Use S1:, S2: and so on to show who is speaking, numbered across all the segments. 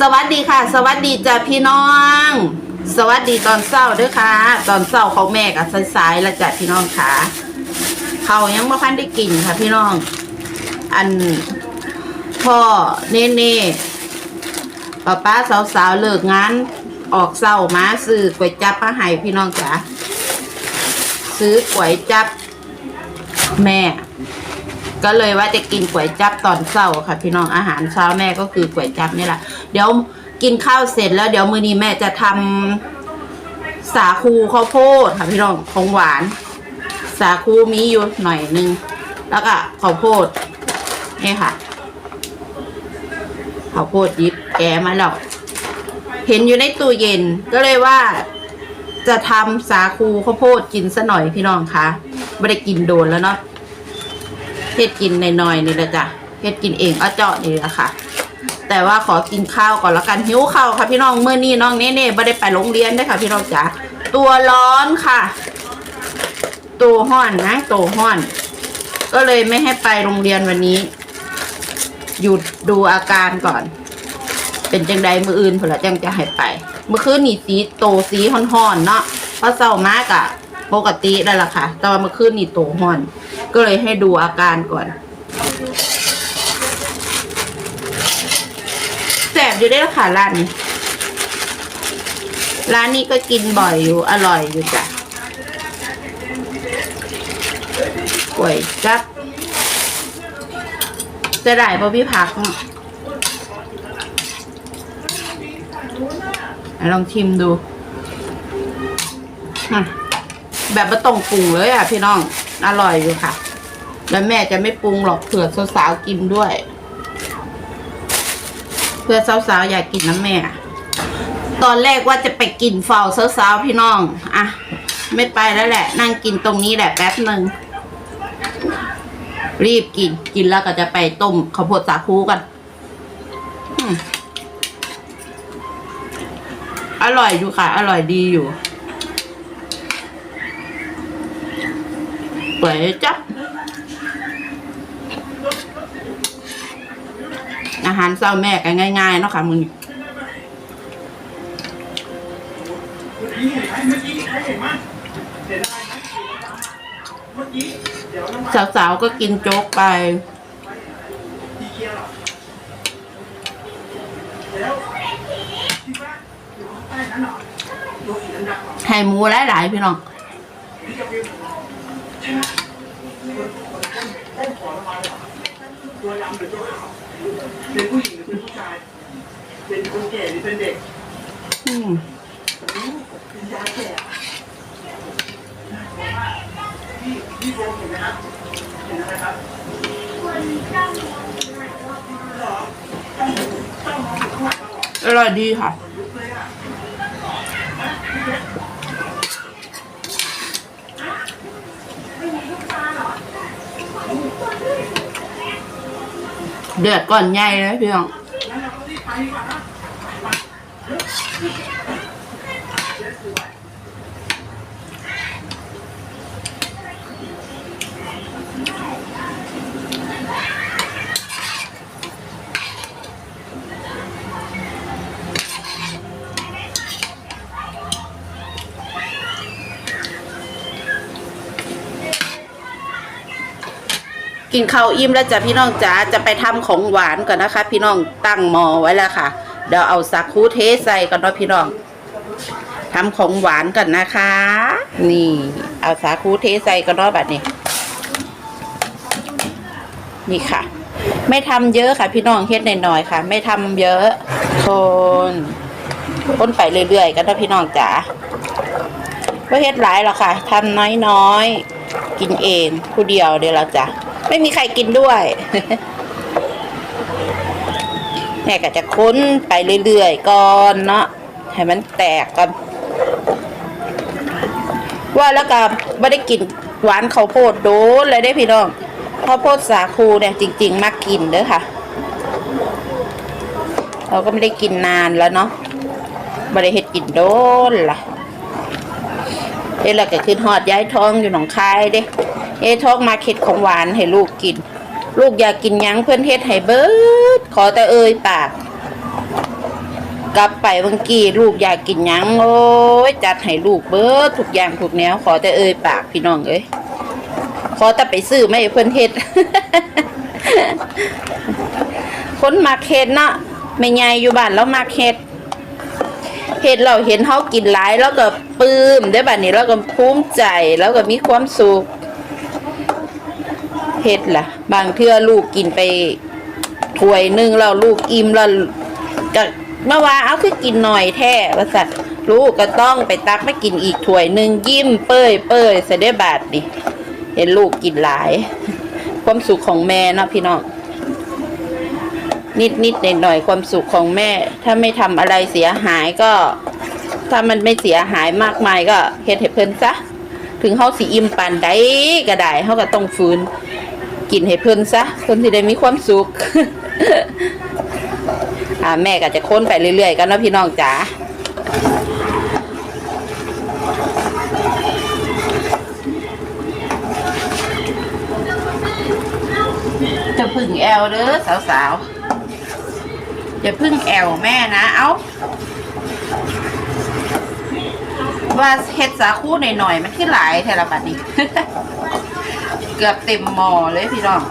S1: สวัสดีค่ะ สวัสดีจ้ะพี่น้อง สวัสดีตอนเช้าด้วยค่ะ ตอนเช้าเของแม่กับสายๆแล้วจ้ะพี่น้องค่ะเขายังไม่พันได้กินค่ะ พี่น้อง อันพ่อเน่เน่ป้าป้าสาวๆเลิกงานออกเช้ามาซื้อก๋วยจั๊บมาให้พี่น้องจ๋าซื้อก๋วยจับแม่ ก็เลยว่าจะกินก๋วยจั๊บตอนเช้าค่ะ พี่น้องอาหารเช้าแม่ก็คือก๋วยจั๊บนี่แหละเดี๋ยวกินข้าวเสร็จแล้วเดี๋ยวมื้อนี้แม่จะทำสาคูข้าวโพดค่ะพี่น้องของหวาน สาคูมีอยู่หน่อยนึงแล้วก็ข้าวโพดนี่ค่ะข้าวโพดยิบแกะมาแล้วเห็นอยู่ในตู้เย็นก็เลยว่าจะทำสาคูข้าวโพดกินซะหน่อยพี่น้องคะไม่ได้กินโดนแล้วเนาะ เฮ็ดกินในน้อยๆนี่แหละจ้ะเฮ็ดกินเองเอเจาะนี่แหละค่ะ แต่ว่าขอกินข้าวก่อนแล้วกันหิวข้าวค่ะ พี่น้องเมื่อนี้น้องเน่เน่ไม่ได้ไปโรงเรียนได้ค่ะ พี่น้องจ๋าตัวร้อนค่ะ ตัวห้อนนะตัวห้อน ก็เลยไม่ให้ไปโรงเรียนวันนี้ หยุดดูอาการก่อน เป็นจังใดมืออื่นเผื่อจังจะให้ไป เมื่อคืนนี่สีโตสีห้อนๆเนาะเพราะเศร้ามากอะปกติแล้ละค่ะ แต่ว่าเมื่อคืนนี่โตห้อน ก็เลยให้ดูอาการก่อน แสบอยู่ได้แล้วค่ะร้านนี้ ร้านนี้ก็กินบ่อยอยู่ อร่อยอยู่จ้ะก๋วยจับจะได้ป่พี่พักเนาะลองชิมดู แบบม่ต้องปรุงเลยอะพี่น้อง อร่อยอยู่ค่ะ แล้วแม่จะไม่ปรุงหรอกเผื่อสาวๆกินด้วย เพื่อสาวๆอยากกินน้ำแม่ ตอนแรกว่าจะไปกินเฝ้าสาวๆพี่น้องอะไม่ไปแล้วแหละ นั่งกินตรงนี้แหละแป๊บหนึ่งรีบกินกินแล้วก็จะไปต้มข้าวโพดสาคูกันออร่อยอยู่ค่ะ อร่อยดีอยู่ เปิดจับอาหารเช้าแม่ก็ง่ายๆเนาะค่ะมึงสาวๆก็กินโจ๊กไปไข่หมูหลายๆพี่น้อง
S2: เป็นผู้หญิงหรือเป็นผู้ชาย เป็นคนแก่หรือเป็นเด็ก
S1: อืม
S2: เป็นยาแก่พี่พี่โฟมเห็นไหมครับเห็นอะไรครับ
S1: อร่อยดีค่ะ เดือดก่อนใหญ่เลยพี่น้อง กินข้าวอิ่มแล้วจ้ะพี่น้องจ๋าจะไปทำของหวานก่อนนะคะ พี่น้องตั้งหม้อไว้แล้วค่ะ เดี๋ยวเอาสาคูเทใส่ก่อนเนาะพี่น้องทำของหวานก่อนนะคะ นี่ เอาสาคูเทใส่ก่อนเนาะแบบนี้ นี่ค่ะ ไม่ทำเยอะค่ะ พี่น้องเฮ็ดหน่อยๆค่ะ ไม่ทำเยอะ คนคนไปเรื่อยๆกันเนะพี่น้องจ๋าก็เฮ็ดหลายหรอกค่ะทำน้อยๆกินเองผู้เดียวเดี๋ยวเราจะ ไม่มีใครกินด้วย แม่ก็จะค้นไปเรื่อยๆก่อนเนาะให้มันแตกกันว่าแล้วก็ไม่ได้กินหวานข้าวโพดโดนเลยได้พี่น้องข้าวโพดสาคูเนี่ยจริง ๆมากกินเด้อค่ะ เราก็ไม่ได้กินนานแล้วเนาะไม่ได้เฮ็ดกินโดนล่ะเอ้เราก็ขึ้นหอดย้ายท้องอยู่หนองคายเด้ เอทองมาเค็ดของหวานให้ลูกกิน ลูกอยากกินยังเพื่อนเฮ็ดให้เบิดขอแต่เอ่ยปาก กลับไปเมื่อกี้ลูกอยากกินยังโอ้ยจัดให้ลูกเบิดทุกอย่างทุกแนว ขอแต่เอ่ยปากพี่น้องเอ้ยขอแต่ไปซื้อไม่เพิ่อนเฮ็ดคนมักเฮ็ดเนาะไม่ใหญ่อยู่บ้านแล้วมักเฮ็ดเฮ็ดเราเห็นเฮากินหลายแล้วก็ปลื้มได้บัดนี้แล้วก็ภูมิใจแล้วก็มีความสุข เฮ็ดล่ะ บางเทื่อลูกกินไปถ้วยหนึงแล้วลูกอิ่มแล้วก็เมื่อวานเอาคือกินหน่อยแท้ว่าสัตว์ลูกก็ต้องไปตักไม่กินอีกถ้วยหนึงยิ้มเป้ยเป้ยเสยได้บาทดิเห็นลูกกินหลาย ความสุขของแม่นะพี่น้องนิดนิดหน่อยหน่อยความสุขของแม่ ถ้าไม่ทำอะไรเสียหายก็ ถ้ามันไม่เสียหายมากมายก็เฮ็ดให้เพิ่นซะ ถึงเฮาสิอิ่มปานใดก็ได้เฮาก็ต้องฟื้น กินให้เพิ่นซะเพิ่นสิได้มีความสุขอ่าแม่ก็จะค้นไปเรื่อยๆกันนาะพี่น้องจ๋าจะพึ่งแอลเด้อสาวๆอย่าพึ่งแอลแม่นะเอ้าว่าเฮ็ดสาคูหน่อยๆมันขึ้หลายแทละบัดนี้ เกือบเต็มหม้อเลยพี่น้อง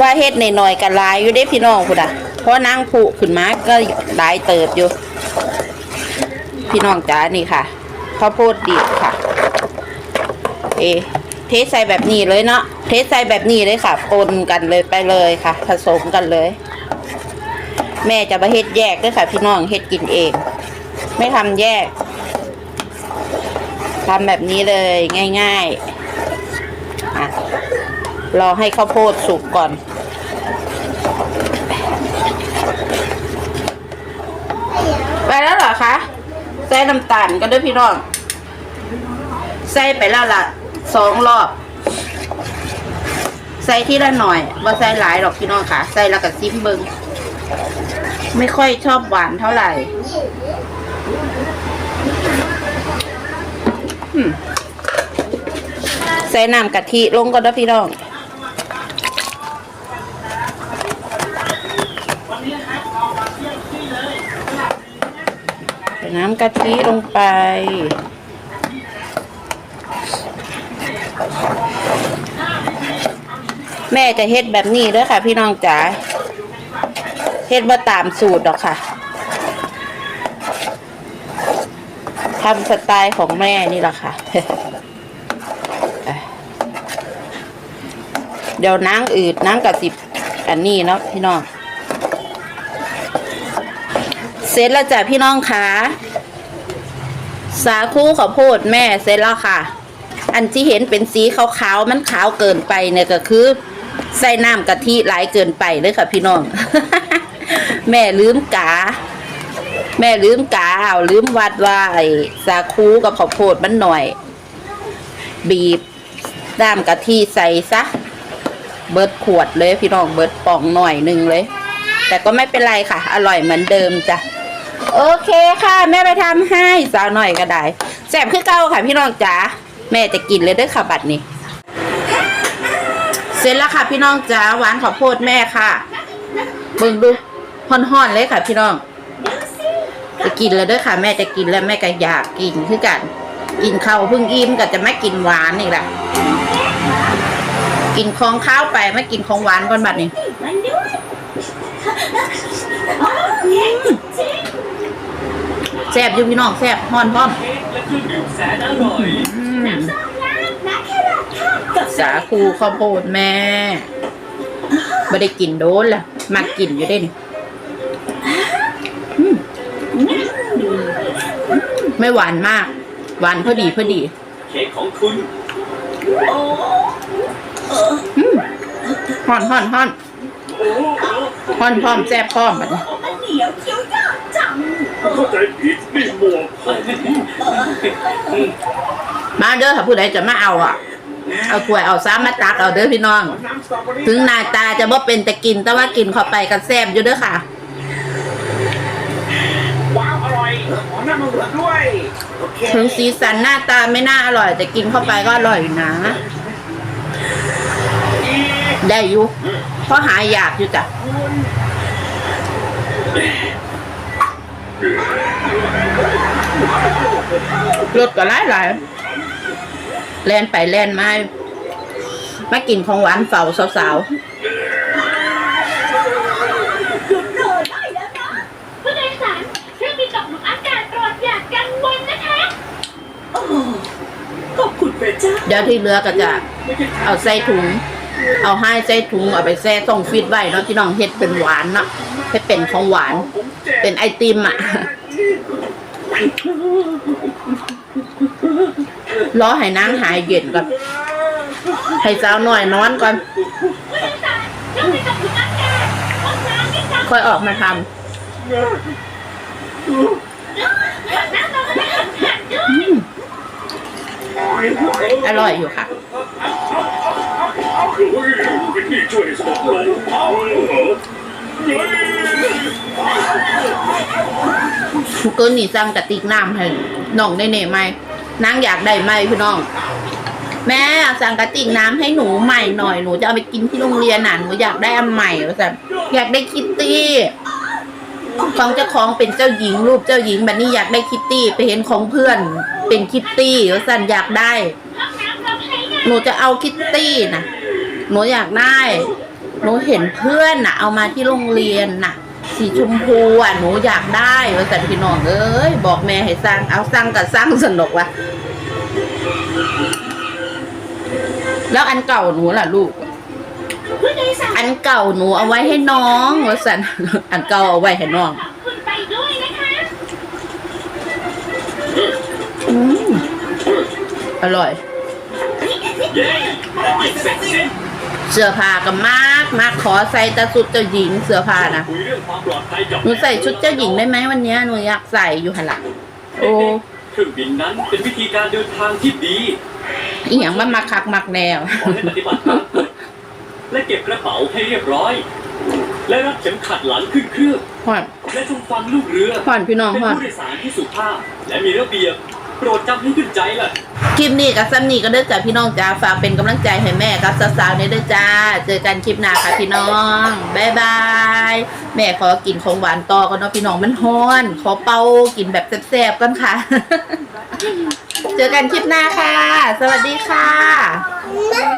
S1: ว่าเฮ็ดหน่อยๆกันลายอยู่ได้พี่น้องคุณอะเพราะนางผูขึ้นมาก็ลายเติบอยู่ พี่น้องจ๋านี่ค่ะข้าวโพดดิบค่ะ เอเทใส่แบบนี้เลยเนาะเทใส่แบบนี้เลยค่ะปนกันเลยไปเลยค่ะ ผสมกันเลย แม่จะมาเฮ็ดแยกด้วยค่ะ พี่น้องเฮ็ดกินเอง ไม่ทำแยกทำแบบนี้เลยง่าย ๆ รอให้ข้าวโพดสุกก่อน ไปแล้วเหรอคะ ใส่น้ำตาลก็ด้วยพี่น้อง ใส่ไปแล้วล่ะสองรอบ ใส่ที่ละหน่อยว่าใส่หลายหรอกพี่น้องค่ะ ใส่แล้วก็ซิมเบิงไม่ค่อยชอบหวานเท่าไหร่ใส่น้ำกะทิลงก็ได้พี่น้อง น้ำกะทิลงไป แม่จะเฮ็ดแบบนี้ด้วยค่ะ พี่น้องจ๋าเฮ็ดว่าตามสูตรดอกค่ะทำสไตล์ของแม่นี่แหละค่ะ เดี๋ยวนางอืดนางกับสิบอันนี้เนาะพี่น้อง เสร็จแล้วจ้ะพี่น้องคะสาคูข้าวโพดแม่เสร็จแล้วค่ะ อันที่เห็นเป็นสีขาวๆมันขาวเกินไปเนี่ยก็คือ ใส่น้ำกะทิหลายเกินไปเลยค่ะ พี่น้อง แม่ลืมกา แม่ลืมกาเอาลืมวัดว่าไอ้สาคูกับข้าวโพดมันหน่อย บีบน้ำกะทิใส่ซะเบิดขวดเลยพี่น้องเบิดป่องหน่อยหนึ่งเลย แต่ก็ไม่เป็นไรค่ะ อร่อยเหมือนเดิมจ้ะ โอเคค่ะ แม่ไปทำให้สาวหน่อยก็ได้แซ่บคือเก่าค่ะพี่น้องจ๋าแม่จะกินเลยด้วยค่ะบัดนี้ เสร็จแล้วค่ะพี่น้องจ๋าหวานข้าวโพดแม่ค่ะเบิ่งดูห่อนๆเลยค่ะ พี่น้อง จะกินแล้วด้วยค่ะ แม่จะกินแล้วแม่ก็อยากกินคือกัน กินข้าวพิ่งอิ่มก็จะไม่กินหวานอีกละกินของข้าวไปไม่กินของหวานก่อนบัดนี้ แซ่บอยู่พี่น้องแซ่บห่อนพร้อม
S2: และเครื่องดื่มแสนอร่อย
S1: อืม
S3: น้ำส้มนะน้ำแครอทค่ะกับ
S1: สาคูข้าวโพดแม่ไม่ได้กินโดนละมักกินอยู่ได้นี่อืมไม่หวานมาก หวานพอดีพอดี
S2: เค้กของคุณ
S3: โอ้
S1: ห่อนห่อนห่อน
S2: โอ้โห
S1: ห่อนพร้อมแซ่บพร้อมบัดนี้
S3: มัน เหนียวเคี้ยวยากจัง
S2: เข้าใจผิดนี่หมวกผม
S1: มาเด้อค่ะผู้ใดจะมาเอาอะ เอาถ้วยเอาซ้ำมาตักเอาเด้อพี่น้อง
S2: น้ำสตรอเบอรี่
S1: ถึงหน้าตาจะว่าเป็นแต่กิน แต่ว่ากินเข้าไปกันแซ่บอยู่เด้อค่ะ
S2: ว้าวอร่อยขอน้ำมันเหลือด้วยโอเค
S1: ถึงสีสันหน้าตาไม่น่าอร่อย แต่กินเข้าไปก็อร่อยอยู่นะ
S2: อีก
S1: ได้อยู่เพราะหายอยากอยู่จ้ะ
S2: คุณ
S1: รถก็หลายหลายแล่นไปแล่นมามากินของหวานเฝ้าสาว
S3: หยุดเลยได้แล้วนะ
S4: ผู้โดยสารเครื่องบินตกหลุมอากาศโปรดอย่ากังวลนะคะ
S3: โอ้ขอบคุณพระเจ้า
S1: ๆเดี๋ยวที่เหลือก็จะเอาใส่ถุง เอาให้ใส่ถุงเอาไปแช่ต้องฟิตไว้เนาะพี่น้องเฮ็ดเป็นหวานเนาะให้เป็นของหวาน เป็นไอติมอะรอให้นางหายเย็นก่อนให้สาวหน่อยนอนก่อน
S4: ผู้โดยสารเครื่องบินตกหลุมอากาศห้องน้ำไม่จับ
S1: ค่อยออกมาทำ
S4: น้ำเราก็ไม่หันหันด้วย
S1: อร่อยอยู่ค่ะ
S2: เกิ
S1: นนี่สั่งกระติกน้ำให้น้องได้เน่ไหมนางอยากได้ไหมพี่น้อง แม่สั่งกระติกน้ำให้หนูใหม่หน่อยหนูจะเอาไปกินที่โรงเรียนน่ะหนูอยากได้อันใหม่ว่าสันอยากได้คิตตี้ของเจ้าของเป็นเจ้าหญิงรูปเจ้าหญิงแบบนี้อยากได้คิตตี้ไปเห็นของเพื่อนเป็นคิตตี้ว่าสันอยากได้
S4: ห้องน้ำเราใช้งาน
S1: หนูจะเอาคิตตี้นะหนูอยากได้ หนูเห็นเพื่อนน่ะ เอามาที่โรงเรียนน่ะ สีชมพูอะหนูอยากได้ว่าสันพี่น้องเอ้ยบอกแม่ให้สร้างเอาสร้างกับสร้างสนุกวะแล้วอันเก่าหนูล่ะลูก อันเก่าหนูเอาไว้ให้น้องวสันอันเก่าเอาไว้ให้น้อง
S4: คุณไปด้วยนะคะ
S1: อร่อย
S2: เย้ไม่เสร็จสิ้น
S1: เสื้อผ้าก็มากมากขอใส่แต่สุดเจ้าหญิงเสื้อผ้านะ
S2: คุยเรื่องความปลอดภัยกับ
S1: หนูใส่ชุดเจ้าหญิงได้ไหมวันเนี้ยหนูอยากใส่อยู่หันหลังโอ้
S2: เครื่องบินนั้นเป็นวิธีการเดินทางที่ดี
S1: อีหยังมันมาคักมักแนว
S2: ขอให้ปฏิบัติตามกฎและเก็บกระเป๋าให้เรียบร้อย และรัดเข็มขัดหลังขึ้นเครื่อง
S1: ห่อน
S2: และจงฟังลูกเรือ
S1: ห่อนพี่น้อง
S2: เป็น
S1: ห่อน
S2: ผู้โดยสารที่สุภาพและมีระเบียบ โปรดจำให้ขึ้นใจล่ะ
S1: คลิปนี้กับซัมนี่ก็เด้อจ้าพี่น้องจ้าฝากเป็นกำลังใจให้แม่กับสาวๆในเด้อจ้า เจอกันคลิปหน้าค่ะพี่น้องบ๊ายบายแม่ขอกินของหวานต่อกันเนาะพี่น้องมันฮ้อน ขอเป่ากินแบบแซ่บๆกันค่ะ เจอกันคลิปหน้าค่ะ สวัสดีค่ะ